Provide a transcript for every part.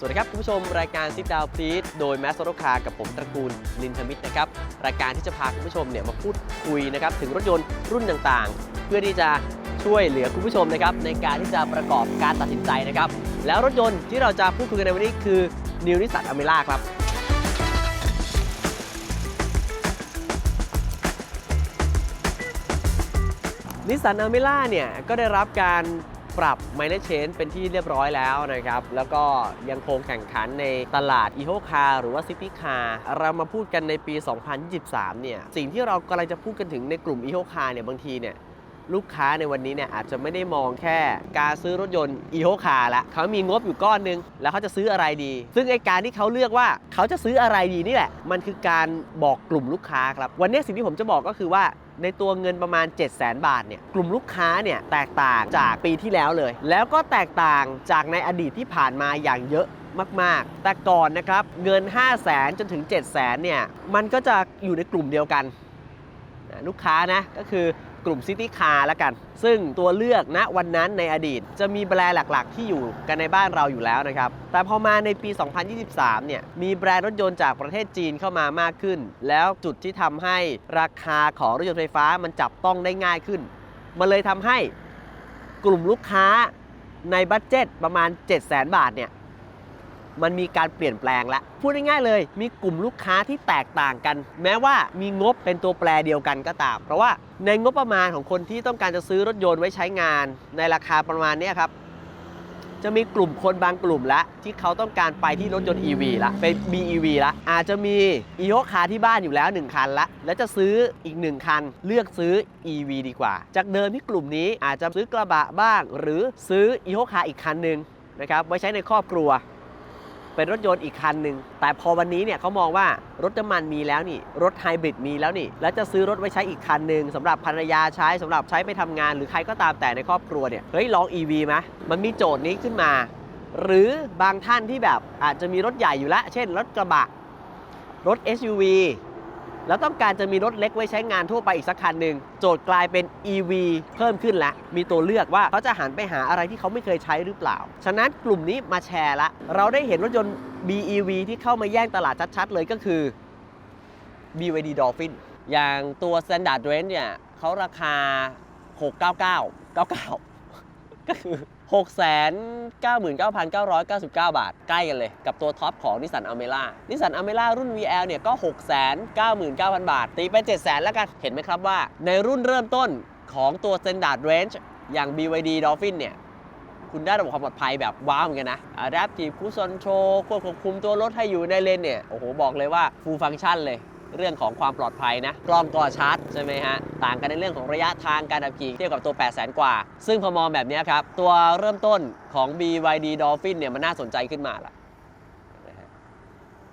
สวัสดีครับ คุณผู้ชมรายการซิ t ดาวพลี e โดยแมสโรคากับผมตระกูลลินทมิตรนะครับ รายการที่จะพาคุณผู้ชมเนี่ยมาพูดคุยนะครับถึงรถยนต์รุ่นต่างๆ เพื่อที่จะช่วยเหลือคุณผู้ชมนะครับในการที่จะประกอบการตัดสินใจนะครับ แล้วรถยนต์ที่เราจะพูดคุยกันในวันนี้คือ New Nissan a m e r a ครับนิสสันอเมร่าเนี่ยก็ได้รับการ ปรับไมล์เชนเป็นที่เรียบร้อยแล้วนะครับ แล้วก็ยังคงแข่งขันในตลาด e โ o คาหรือว่าซิตี้คาร์เรามาพูดกันในปี 2023 เนี่ย สิ่งที่เรากำลังจะพูดกันถึงในกลุ่ม e โ o คาเนี่ยบางทีเนี่ยลูกค้าในวันนี้เนี่ยอาจจะไม่ได้มองแค่การซื้อรถยนต์ e โ o คาละเขามีงบอยู่ก้อนหนึง แล้วเขาจะซื้ออะไรดี ซึ่งไอการที่เขาเลือกว่าเขาจะซื้ออะไรดีนี่แหละ มันคือการบอกกลุ่มลูกค้าครับ วันนี้สิ่งที่ผมจะบอกก็คือว่า ในตัวเงินประมาณ7 0 0 0 0 0 บาทเนี่ยกลุ่มลูกค้าเนี่ยแตกต่างจากปีที่แล้วเลย แล้วก็แตกต่างจากในอดีตที่ผ่านมาอย่างเยอะมาก ๆ แต่ก่อนนะครับเงิน 5 0 0แสนจนถึง 7 0 0แสนเนี่ยมันก็จะอยู่ในกลุ่มเดียวกันนะลูกค้านะก็คือ กลุ่มซิตี้คาร์ละกัน ซึ่งตัวเลือกณวันนั้นในอดีต จะมีแบรนด์หลักๆ ที่อยู่กันในบ้านเราอยู่แล้วนะครับ แต่พอมาในปี 2023 เนี่ย มีแบรนด์รถยนต์จากประเทศจีนเข้ามามากขึ้น แล้วจุดที่ทำให้ราคาของรถยนต์ไฟฟ้ามันจับต้องได้ง่ายขึ้น มันเลยทำให้กลุ่มลูกค้าในบัตเจ็ตประมาณ 7 0 0 0 0 0 บาทเนี่ย มันมีการเปลี่ยนแปลงแล้วพูดง่ายๆเลย มีกลุ่มลูกค้าที่แตกต่างกัน แม้ว่ามีงบเป็นตัวแปรเดียวกันก็ตาม เพราะว่าในงบประมาณของคนที่ต้องการจะซื้อรถยนต์ไว้ใช้งาน ในราคาประมาณนี้ครับจะมีกลุ่มคนบางกลุ่มละที่เขาต้องการไปที่รถยนต์ EV ละเป็น BEV ละอาจจะมี e โ o คาที่บ้านอยู่แล้ว 1 คันละแล้วจะซื้ออีก 1 คัน เลือกซื้อ EV ดีกว่า จากเดิมที่กลุ่มนี้อาจจะซื้อกระบะบ้าง หรือซื้อ e โ o คาอีกคันหนึ่งนะครับไว้ใช้ในครอบครัว เป็นรถยนต์อีกคันหนึ่งแต่พอวันนี้เนี่ยเขามองว่ารถน้ำมันมีแล้วนี่ รถไฮบริดมีแล้วนี่ แล้วจะซื้อรถไว้ใช้อีกคันหนึ่งสำหรับภรรยาใช้สำหรับใช้ไปทำงาน หรือใครก็ตามแต่ในครอบครัวเนี่ยเฮ้ยลอง EV ไหมมันมีโจทย์นี้ขึ้นมา หรือบางท่านที่แบบอาจจะมีรถใหญ่อยู่แล้ว เช่น รถกระบะรถ SUV แล้วต้องการจะมีรถเล็กไว้ใช้งานทั่วไปอีกสักคันหนึ่งโจทย์กลายเป็น EV เพิ่มขึ้นแล้วมีตัวเลือกว่าเขาจะหันไปหาอะไรที่เขาไม่เคยใช้หรือเปล่า ฉะนั้นกลุ่มนี้มาแชร์ละเราได้เห็นรถยนต์ BEV ที่เข้ามาแย่งตลาดชัดๆเลยก็คือ BYD Dolphin อย่างตัว Standard Range เนี่ยเขาราคา 699 99 ก็คือ 699,999 บาท ใกล้กันเลย กับตัวท็อปของ Nissan Almera Nissan Almera รุ่น VL เนี่ยก็ 699,000 บาท ตีไป700,000แล้วกัน เห็นไหมครับว่า ในรุ่นเริ่มต้นของตัว Standard Range อย่าง BYD Dolphin เนี่ยคุณได้ระบบความปลอดภัยแบบว้าวเหมือนกันนะ Adaptive Cruise Control ควบคุมตัวรถให้อยู่ในเลนเนี่ย โอ้โห บอกเลยว่า full function เลย เรื่องของความปลอดภัยนะ กล้องก็ชัดใช่ไหมฮะ ต่างกันในเรื่องของระยะทางการขับขี่เทียบกับตัว 8 0 0 0 0 0กว่า ซึ่งพอมองแบบนี้ครับ ตัวเริ่มต้นของ BYD Dolphin เนี่ยมันน่าสนใจขึ้นมาละนะ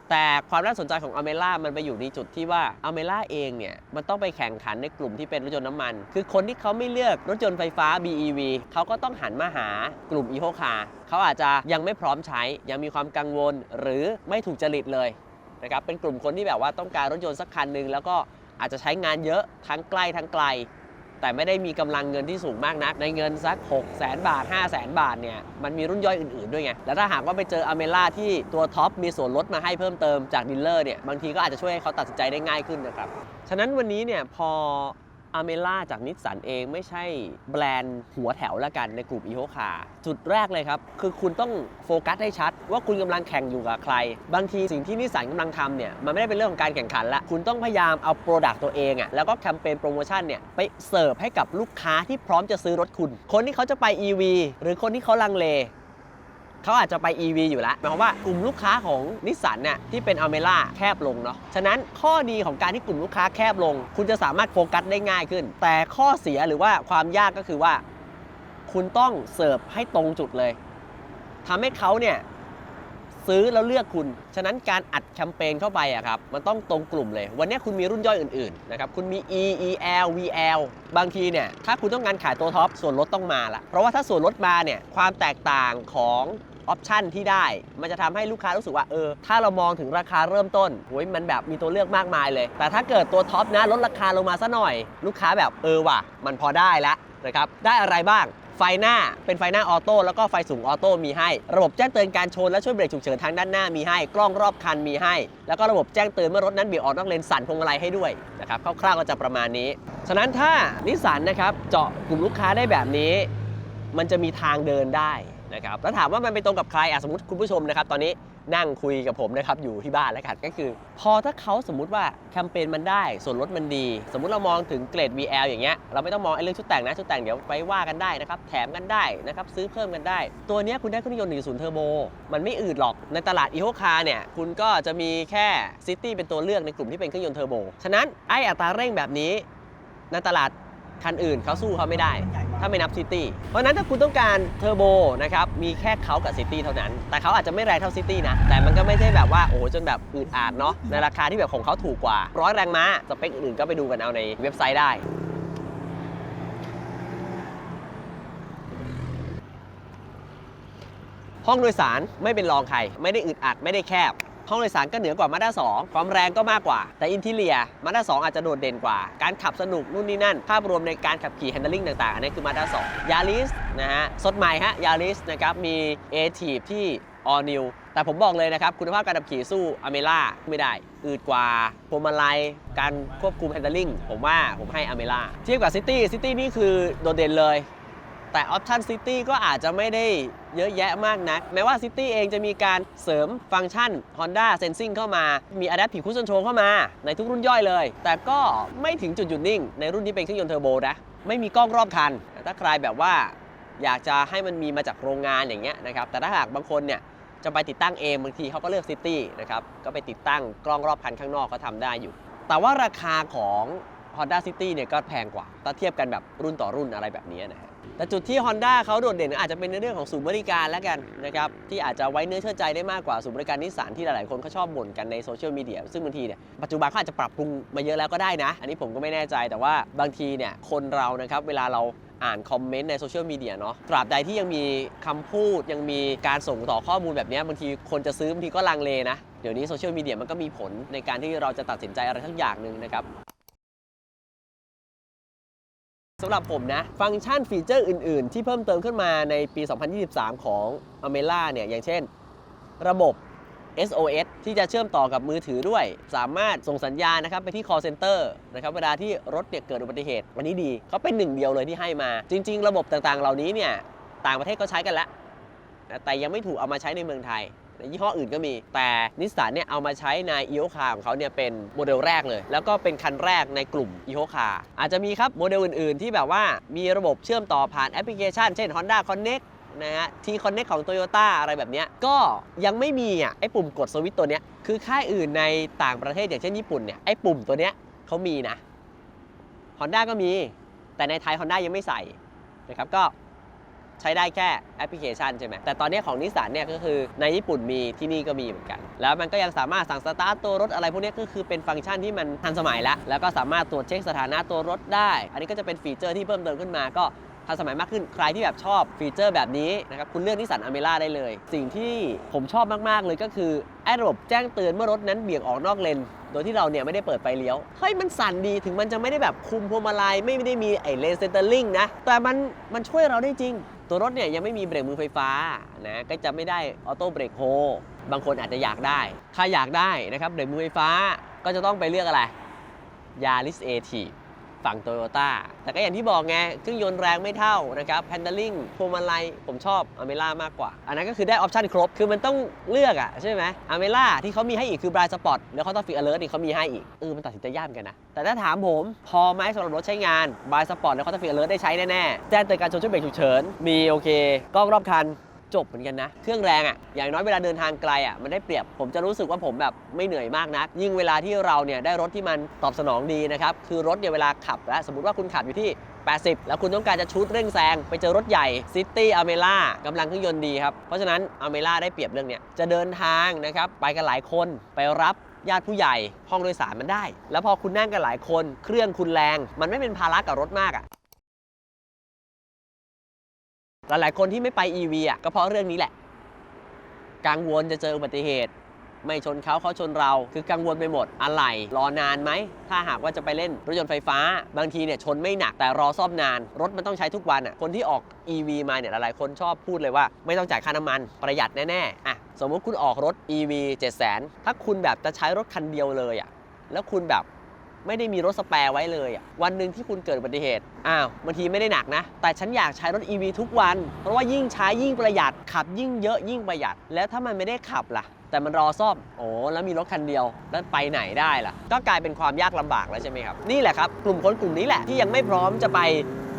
แต่ความน่าสนใจของ a m e r a มันไปอยู่ในจุดที่ว่า a m e r a เองเนี่ยมันต้องไปแข่งขันในกลุ่มที่เป็นรถยนต์น้ำมัน คือคนที่เขาไม่เลือกรถยนต์ไฟฟ้า BEV เขาก็ต้องหันมาหากลุ่ม e โ o คาเขาอาจจะยังไม่พร้อมใช้ ยังมีความกังวลหรือไม่ถูกจริตเลย นะครับเป็นกลุ่มคนที่แบบว่าต้องการรถยนต์สักคันหนึ่งแล้วก็อาจจะใช้งานเยอะทั้งใกล้ทั้งไกล แต่ไม่ได้มีกำลังเงินที่สูงมากนัก ในเงินสัก 6 0 0 0 0 0 บาท 5 0 0 0 0 0 บาทเนี่ยมันมีรุ่นย่อยอื่นๆด้วยไง แล้วถ้าหากว่าไปเจออเมล่าที่ตัวท็อปมีส่วนลดมาให้เพิ่มเติมจากดีลเลอร์เนี่ยบางทีก็อาจจะช่วยให้เขาตัดสินใจได้ง่ายขึ้นนะครับฉะนั้นวันนี้เนี่ยพอ อเมล่าจากนิสสันเองไม่ใช่แบรนด์หัวแถวแล้วกันในกลุ่มอีโ o คาจุดแรกเลยครับ คือคุณต้องโฟกัสให้ชัด ว่าคุณกำลังแข่งอยู่กับใคร บางทีสิ่งที่นิสสันกำลังทำเนี่ยมันไม่ได้เป็นเรื่องของการแข่งขันละคุณต้องพยายามเอาโปรดักต์ตัวเองอะแล้วก็แคมเปญโปรโมชั่นเนี่ยไปเสิร์ฟให้กับลูกค้าที่พร้อมจะซื้อรถคุณ คนที่เขาจะไป EV หรือคนที่เขาลังเล เขาอาจจะไป EV อยู่แล้วหมายความว่ากลุ่มลูกค้าของนิสสันเนี่ยที่เป็นอเมร่าแคบลงเนาะฉะนั้นข้อดีของการที่กลุ่มลูกค้าแคบลง คุณจะสามารถโฟกัสได้ง่ายขึ้น แต่ข้อเสียหรือว่าความยากก็คือว่า คุณต้องเสิร์ฟให้ตรงจุดเลยทำให้เขาเนี่ยซื้อแล้วเลือกคุณ ฉะนั้นการอัดแคมเปญเข้าไปอะครับ มันต้องตรงกลุ่มเลย วันนี้คุณมีรุ่นย่อยอื่นๆ นะครับ คุณมี E EL VL บางทีเนี่ย ถ้าคุณต้องการขายตัวท็อป ส่วนลดต้องมาละ เพราะว่าถ้าส่วนลดมาเนี่ย ความแตกต่างของ ออปชันที่ได้ มันจะทำให้ลูกค้ารู้สึกว่าเออถ้าเรามองถึงราคาเริ่มต้นโอ้ยมันแบบมีตัวเลือกมากมายเลย แต่ถ้าเกิดตัวท็อปนะลดราคาลงมาซะหน่อย ลูกค้าแบบเออว่ะ มันพอได้ละนะครับได้อะไรบ้างไฟหน้าเป็นไฟหน้าออโต้แล้วก็ไฟสูงออโต้มีให้ ระบบแจ้งเตือนการชนและช่วยเบรกฉุกเฉินทางด้านหน้ามีให้ กล้องรอบคันมีให้ แล้วก็ระบบแจ้งเตือนเมื่อรถนั้นเบี่ยงออกนอกเลนสั่นพวงมาลัยให้ด้วยนะครับคร่าวๆก็จะประมาณนี้ ฉะนั้นถ้านิสสันนะครับเจาะกลุ่มลูกค้าได้แบบนี้ มันจะมีทางเดินได้ นะครับแล้วถามว่ามันไปตรงกับใครอะสมมติคุณผู้ชมนะครับตอนนี้นั่งคุยกับผมนะครับอยู่ที่บ้านแล้วกันก็คือ พอถ้าเขาสมมุติว่าแคมเปญมันได้ ส่วนลดมันดี สมมุติเรามองถึงเกรด VL อย่างเงี้ยเราไม่ต้องมองไอ้เรื่องชุดแต่งนะชุดแต่งเดี๋ยวไปว่ากันได้นะครับแถมกันได้นะครับซื้อเพิ่มกันได้ ตัวเนี้ยคุณได้เครื่องยนต์1.0เทอร์โบมันไม่อืดหรอกในตลาดอีโคคาเนี่ยคุณก็จะมีแค่ซิตี้เป็นตัวเลือกในกลุ่มที่เป็นเครื่องยนต์เทอร์โบฉะนั้นไอ้อัตราเร่งแบบนี้ในตลาดคันอื่นเขาสู้เขาไม่ได้ ถ้าไม่นับซิตี้เพราะนั้นถ้าคุณต้องการเทอร์โบนะครับมีแค่เขากับซิตี้เท่านั้น แต่เขาอาจจะไม่แรงเท่าซิตี้นะ แต่มันก็ไม่ใช่แบบว่าโอ้โหจนแบบอืดอาดเนาะในราคาที่แบบของเขาถูกกว่าร้อยแรงม้าสเปคอื่นๆก็ไปดูกันเอาในเว็บไซต์ได้ห้องโดยสารไม่เป็นรองใคร ไม่ได้อึดอัดไม่ได้แคบ ห้องโดยสารก็เหนือกว่ามาด้า2ความแรงก็มากกว่า แต่อินทีเลียมาด้า2อาจจะโดดเด่นกว่า การขับสนุกนู่นนี่นั่น ภาพรวมในการขับขี่ handling ต่างๆ อันนี้คือมาด้า2ยาริสนะฮะสดใหม่ฮะยาริสนะครับมี a t i v ที่ all new แต่ผมบอกเลยนะครับ คุณภาพการขับขี่สู้อเมล่าไม่ได้ อืดกว่าพวงมาลัยการควบคุม handling ผมว่าผมให้อเมล่าเทียบกับซิตี้ซิตี้นี่คือโดดเด่นเลย แต่ Option City ก็อาจจะไม่ได้เยอะแยะมากนัก แม้ว่า City เองจะมีการเสริมฟังก์ชัน Honda Sensing เข้ามา มี Adaptive Cruise Control เข้ามาในทุกรุ่นย่อยเลย แต่ก็ไม่ถึงจุดหยุดนิ่ง ในรุ่นที่เป็นเครื่องยนต์เทอร์โบนะ ไม่มีกล้องรอบคัน ถ้าใครแบบว่าอยากจะให้มันมีมาจากโรงงานอย่างเงี้ยนะครับ แต่ถ้าหากบางคนเนี่ยจะไปติดตั้งเองบางทีเขาก็เลือก City นะครับ ก็ไปติดตั้งกล้องรอบคันข้างนอกก็ทำได้อยู่ แต่ว่าราคาของ Honda City เนี่ยก็แพงกว่า ถ้าเทียบกันแบบรุ่นต่อรุ่นอะไรแบบนี้นะ แต่จุดที่ Honda เขาโดดเด่นอาจจะเป็นในเรื่องของศูนย์บริการแล้วกันนะครับที่อาจจะไว้เนื้อเชื่อใจได้มากกว่าศูนย์บริการนิสสันที่หลายๆคนเขาชอบบ่นกันในโซเชียลมีเดียซึ่งบางทีเนี่ยปัจจุบันเขาอาจจะปรับปรุงมาเยอะแล้วก็ได้นะ อันนี้ผมก็ไม่แน่ใจแต่ว่าบางทีเนี่ยคนเรานะครับเวลาเราอ่านคอมเมนต์ในโซเชียลมีเดียเนาะตราบใดที่ยังมีคำพูดยังมีการส่งต่อข้อมูลแบบนี้บางทีคนจะซื้อบางทีก็ลังเลนะเดี๋ยวนี้โซเชียลมีเดียมันก็มีผลในการที่เราจะตัดสินใจอะไรทั้งอย่างหนึ่งนะครับ สำหรับผมนะ ฟังก์ชันฟีเจอร์อื่น ๆ ที่เพิ่มเติมขึ้นมาในปี 2023 ของ a m e l a เนี่ย อย่างเช่น ระบบ SOS ที่จะเชื่อมต่อกับมือถือด้วย สามารถส่งสัญญาณนะครับไปที่ call center นะครับเวลาที่รถเนี่ยเกิดอุบัติเหตุวันนี้ดีเขาเป็นหนึ่งเดียวเลยที่ให้มา จริง ๆ ระบบต่างๆ เหล่านี้เนี่ย ต่างประเทศก็ใช้กันแล้ว แต่ยังไม่ถูกเอามาใช้ในเมืองไทย ในยี่ห้ออื่นก็มี แต่นิสสันเนี่ยเอามาใช้ในอีโอคาของเขาเนี่ยเป็นโมเดลแรกเลย แล้วก็เป็นคันแรกในกลุ่มอีโอคาอาจจะมีครับโมเดลอื่นๆ ที่แบบว่ามีระบบเชื่อมต่อผ่านแอปพลิเคชัน เช่น Honda Connect นะฮะ T Connect ของ Toyota อะไรแบบเนี้ยก็ยังไม่มีอะไอ้ปุ่มกดสวิตช์ตัวเนี้ยคือค่ายอื่นในต่างประเทศอย่างเช่นญี่ปุ่นเนี่ยไอ้ปุ่มตัวเนี้ยเขามีนะ Honda ก็มี แต่ในไทย Honda ยังไม่ใส่นะครับก็ ใช้ได้แค่แอปพลิเคชันใช่ไหมแต่ตอนนี้ของนิสสันเนี่ยก็คือในญี่ปุ่นมีที่นี่ก็มีเหมือนกัน แล้วมันก็ยังสามารถสั่งสตาร์ทตัวรถอะไรพวกนี้ก็คือเป็นฟังก์ชันที่มันทันสมัยแล้วแล้วก็สามารถตรวจเช็คสถานะตัวรถได้ อันนี้ก็จะเป็นฟีเจอร์ที่เพิ่มเติมขึ้นมาก็ทันสมัยมากขึ้นใครที่แบบชอบฟีเจอร์แบบนี้นะครับคุณเลือกนิสสันอเมร่าได้เลย สิ่งที่ผมชอบมาก ๆ เลยก็คือไอ้ระบบแจ้งเตือนเมื่อรถนั้นเบี่ยงออกนอกเลน โดยที่เราเนี่ยไม่ได้เปิดไฟเลี้ยวเฮ้ยมันสั่นดีถึงมันจะไม่ได้แบบคุมพวงมาลัยไม่ได้มีไอ้เลนเซนเตอร์ลิงนะแต่มันมันช่วยเราได้จริง ตัวรถเนี่ยยังไม่มีเบรกมือไฟฟ้านะก็จะไม่ได้ออโต้เบรกโฮบางคนอาจจะอยากได้ถ้าอยากได้นะครับเบรกมือไฟฟ้าก็จะต้องไปเลือกอะไรยาริสเอที ฝั่งโตโยต้าแต่ก็อย่างที่บอกไงเครื่องยนต์แรงไม่เท่านะครับ handling พวงมาลัยผมชอบอเมล่ามากกว่า อันนั้นก็คือได้ออปชันครบ คือมันต้องเลือกอะใช่ไหมอเมล่าที่เขามีให้อีกคือบรายสปอร์ตแล้วเขาต้องฟิกอเลิร์นี่เขามีให้อีกเออมันตัดสินใจยากกันนะ แต่ถ้าถามผมพอไหมสำหรับรถใช้งานบรายสปอร์ตแล้วเขาต้องฟิกอเลิร์ได้ใช้แน่ๆแจ้งเตือนการชนช่วยเบรกฉุกเฉินมีโอเคกล้องรอบคัน จบเหมือนกันนะ เครื่องแรงอะ่ะอย่างน้อยเวลาเดินทางไกลอะ่ะมันได้เปรียบผมจะรู้สึกว่าผมแบบไม่เหนื่อยมากนัก ยิ่งเวลาที่เราเนี่ยได้รถที่มันตอบสนองดีนะครับคือรถเนี่ยเวลาขับแล้วสมมติว่าคุณขับอยู่ที่ 80 แล้วคุณต้องการจะชุดเร่งแซงไปเจอรถใหญ่ซิตี้อเมล่ากำลังเครื่องยนต์ดีครับเพราะฉะนั้นอเมล่าได้เปรียบเรื่องเนี้ยจะเดินทางนะครับไปกันหลายคนไปรับญาติผู้ใหญ่ห้องโดยสารมันได้ แล้วพอคุณนั่งกันหลายคน เครื่องคุณแรง มันไม่เป็นภาระกับรถมากอะ หลายๆคนที่ไม่ไป EV อะก็เพราะเรื่องนี้แหละ กังวลจะเจออุบัติเหตุ ไม่ชนเขาเขาชนเรา คือกังวลไปหมดอะไรรอนานไหม ถ้าหากว่าจะไปเล่นรถยนต์ไฟฟ้า บางทีเนี่ยชนไม่หนักแต่รอซ่อมนาน รถมันต้องใช้ทุกวันอะคนที่ออก EV มาเนี่ยหลายๆคนชอบพูดเลยว่า ไม่ต้องจ่ายค่าน้ำมันประหยัดแน่ๆอะสมมติคุณออกรถ EV 7 0 0 0 0ถ้าคุณแบบจะใช้รถคันเดียวเลยอะแล้วคุณแบบ ไม่ได้มีรถสแปร์ไว้เลยวันหนึ่งที่คุณเกิดอุบัติเหตุอ้าวบางทีไม่ได้หนักนะ แต่ฉันอยากใช้รถ EV ทุกวัน เพราะว่ายิ่งใช้ยิ่งประหยัดขับยิ่งเยอะยิ่งประหยัด แล้วถ้ามันไม่ได้ขับล่ะ แต่มันรอซ่อมโอ้แล้วมีรถคันเดียวแล้วไปไหนได้ล่ะ ก็กลายเป็นความยากลำบากแล้วใช่ไหมครับนี่แหละครับกลุ่มคนกลุ่มนี้แหละที่ยังไม่พร้อมจะไป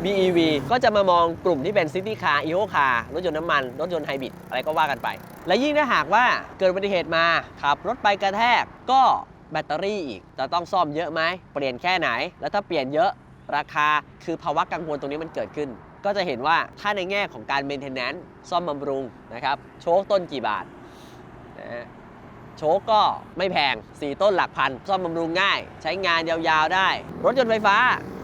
BEV ก็จะมามองกลุ่มที่เป็นซิตี้คาร์อีโคคาร์รถยนต์น้ำมัน รถยนต์ไฮบริดอะไรก็ว่ากันไป และยิ่งถ้าหากว่าเกิดอุบัติเหตุมาขับรถไปกระแทกก็ แบตเตอรี่อีกจะต้องซ่อมเยอะไหมเปลี่ยนแค่ไหน แล้วถ้าเปลี่ยนเยอะราคาคือภาวะกังวลตรงนี้มันเกิดขึ้น ก็จะเห็นว่าถ้าในแง่ของการ maintenance ซ่อมบำรุงนะครับโชคต้นกี่บาทนะฮะโชคก็ไม่แพง 4 ต้นหลักพัน ซ่อมบำรุงง่าย ใช้งานยาวๆได้ รถยนต์ไฟฟ้า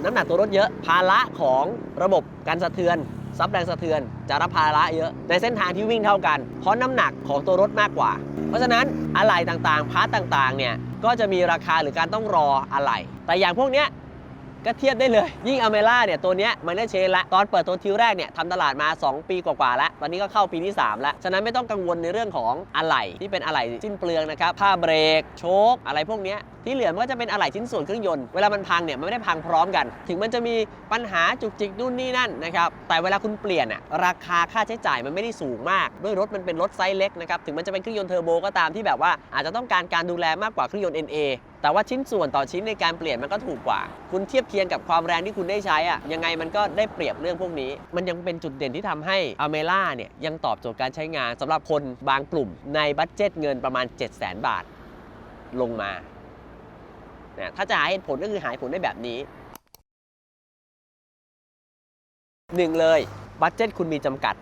น้ำหนักตัวรถเยอะ ภาระของระบบการสะเทือน ซับแรงสะเทือน จะรับภาระเยอะ ในเส้นทางที่วิ่งเท่ากัน เพราะน้ำหนักของตัวรถมากกว่า เพราะฉะนั้นอะไหล่ต่างๆ พาร์ตต่างๆ เนี่ย ก็จะมีราคาหรือการต้องรออะไหล่แต่อย่างพวกเนี้ยก็เทียบได้เลย ยิ่งอเมล่าเนี่ยตัวเนี้ยมันได้เชนละตอนเปิดตัวทิวแรกเนี่ยทำตลาดมา 2 ปีกว่าๆแล้ว ตอนนี้ก็เข้าปีที่ 3 แล้ว ฉะนั้นไม่ต้องกังวลในเรื่องของอะไหล่ที่เป็นอะไหล่สิ้นเปลืองนะครับผ้าเบรก โชคอะไรพวกเนี้ย ที่เหลือมันก็จะเป็นอะไหล่ชิ้นส่วนเครื่องยนต์เวลามันพังเนี่ยมันไม่ได้พังพร้อมกัน ถึงมันจะมีปัญหาจุกจิกนู่นนี่นั่นนะครับแต่เวลาคุณเปลี่ยนอะราคาค่าใช้จ่ายมันไม่ได้สูงมาก ด้วยรถมันเป็นรถไซส์เล็กนะครับถึงมันจะเป็นเครื่องยนต์เทอร์โบก็ตามที่แบบว่าอาจจะต้องการการดูแลมากกว่าเครื่องยนต์ NA แต่ว่าชิ้นส่วนต่อชิ้นในการเปลี่ยนมันก็ถูกกว่า คุณเทียบเคียงกับความแรงที่คุณได้ใช้อะยังไงมันก็ได้เปรียบเรื่องพวกนี้ มันยังเป็นจุดเด่นที่ทำให้อเมล่าเนี่ยยังตอบโจทย์การใช้งานสำหรับคนบางกลุ่มในบัตเจ็ตเงินประมาณ 7 0 0 0 0 0 บาทลงมา นะถ้าจะหาเหตุผลก็คือหาเหตุผลได้แบบนี้หนึ่งเลยบัตเจ็ตคุณมีจำกัด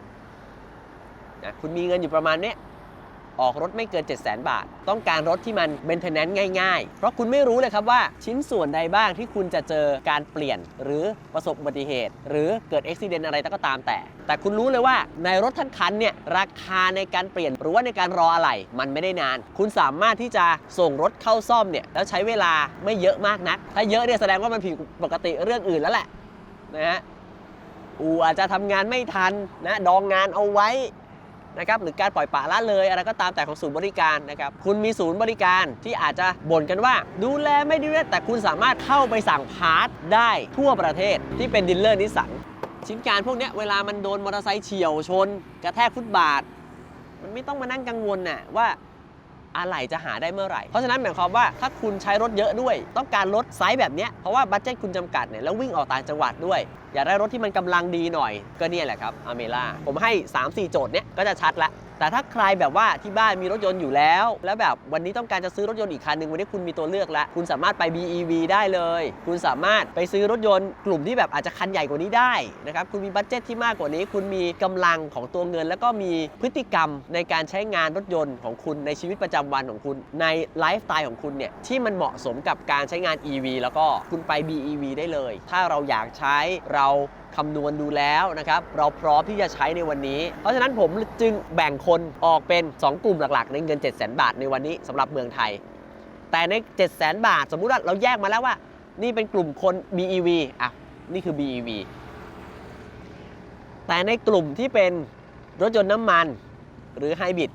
นะคุณมีเงินอยู่ประมาณเนี้ย ออกรถไม่เกิน 7 0 0 0 0 0 บาท ต้องการรถที่มันเ a นเทนแนนซ์ง่ายๆ เพราะคุณไม่รู้เลยครับว่าชิ้นส่วนใดบ้างที่คุณจะเจอการเปลี่ยน หรือประสบอุบัติเหตุ หรือเกิดอุบิเหตุอะไรก็ตามแต่ แต่คุณรู้เลยว่าในรถทั้งคันเนี่ยราคาในการเปลี่ยนหรือว่าในการรออะไรมันไม่ได้นาน คุณสามารถที่จะส่งรถเข้าซ่อมเนี่ยแล้วใช้เวลาไม่เยอะมากนัก ถ้าเยอะเนี่ยแสดงว่ามันผิดปกติเรื่องอื่นแล้วแหละนะฮะอูอาจจะทำงานไม่ทันนะดองงานเอาไว้ นะครับหรือการปล่อยปละละเลยอะไรก็ตามแต่ของศูนย์บริการนะครับคุณมีศูนย์บริการที่อาจจะบ่นกันว่า ดูแลไม่ดีเลยแต่คุณสามารถเข้าไปสั่งพาร์ทได้ทั่วประเทศที่เป็นดิลเลอร์นิสสันชิ้นการพวกนี้เวลามันโดนมอเตอร์ไซค์เฉียวชน กระแทกฟุตบาท มันไม่ต้องมานั่งกังวลน่ะว่า อะไรจะหาได้เมื่อไหร่ เพราะฉะนั้นหมายความว่าถ้าคุณใช้รถเยอะด้วย ต้องการรถไซส์แบบนี้เพราะว่าบัตเจ็ตคุณจำกัดเนี่ยแล้ววิ่งออกต่างจังหวัดด้วย อยากได้รถที่มันกำลังดีหน่อยก็เนี่ยแหละครับอเมล่าผมให้ 3-4 โจทย์เนี้ยก็จะชัดละ แต่ถ้าใครแบบว่าที่บ้านมีรถยนต์อยู่แล้ว แล้วแบบวันนี้ต้องการจะซื้อรถยนต์อีกคันหนึ่งวันนี้คุณมีตัวเลือกแล้ว คุณสามารถไป BEV ได้เลย คุณสามารถไปซื้อรถยนต์กลุ่มที่แบบอาจจะคันใหญ่กว่านี้ได้นะครับคุณมีบัตเจ็ตที่มากกว่านี้ คุณมีกำลังของตัวเงิน แล้วก็มีพฤติกรรมในการใช้งานรถยนต์ของคุณในชีวิตประจำวันของคุณในไลฟ์สไตล์ของคุณเนี่ยที่มันเหมาะสมกับการใช้งาน EV แล้วก็คุณไป BEV ได้เลย ถ้าเราอยากใช้เรา คำนวณดูแล้วนะครับเราพร้อมที่จะใช้ในวันนี้ เพราะฉะนั้นผมจึงแบ่งคนออกเป็น 2 กลุ่มหลักๆ ในเงิน 7 0 0 0 0 0 บาทในวันนี้สำหรับเมืองไทย แต่ใน 7 0 0 0 0 0 บาท สมมุติว่าเราแยกมาแล้วว่า นี่เป็นกลุ่มคน BEV อะนี่คือ BEV แต่ในกลุ่มที่เป็นรถยนต์น้ำมันหรือไฮบริด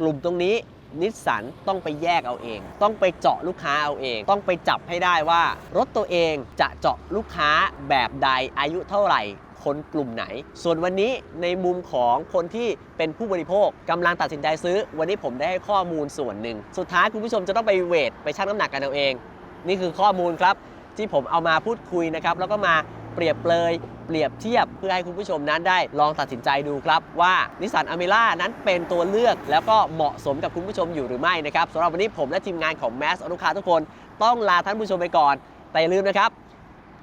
กลุ่มตรงนี้ นิสสันต้องไปแยกเอาเอง ต้องไปเจาะลูกค้าเอาเอง ต้องไปจับให้ได้ว่า รถตัวเองจะเจาะลูกค้าแบบใดอายุเท่าไหร่คนกลุ่มไหน ส่วนวันนี้ในมุมของคนที่เป็นผู้บริโภคกำลังตัดสินใจซื้อ วันนี้ผมได้ให้ข้อมูลส่วนหนึ่ง สุดท้ายคุณผู้ชมจะต้องไปเวท ไปชั่งน้ำหนักกันเอาเอง นี่คือข้อมูลครับ ที่ผมเอามาพูดคุยนะครับ แล้วก็มา เปรียบเปรยเปรียบเทียบเพื่อให้คุณผู้ชมนั้นได้ลองตัดสินใจดูครับว่านิสสันอเมร่านั้นเป็นตัวเลือก แล้วก็เหมาะสมกับคุณผู้ชมอยู่หรือไม่นะครับสำหรับวันนี้ผมและทีมงานของ Mass อนุคาทุกคน ต้องลาท่านผู้ชมไปก่อน แต่อย่าลืมนะครับ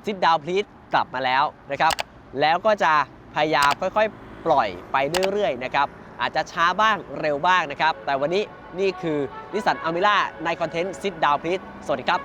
ซิดดาวพลี e กลับมาแล้วนะครับ แล้วก็จะพยายามค่อยๆ ปล่อยไปเรื่อยๆนะครับอาจจะช้าบ้างเร็วบ้างนะครับ แต่วันนี้นี่คือนิสสันอเมร่าในคอนเทนต์ซิดดาวพลี e สวัสดีครับ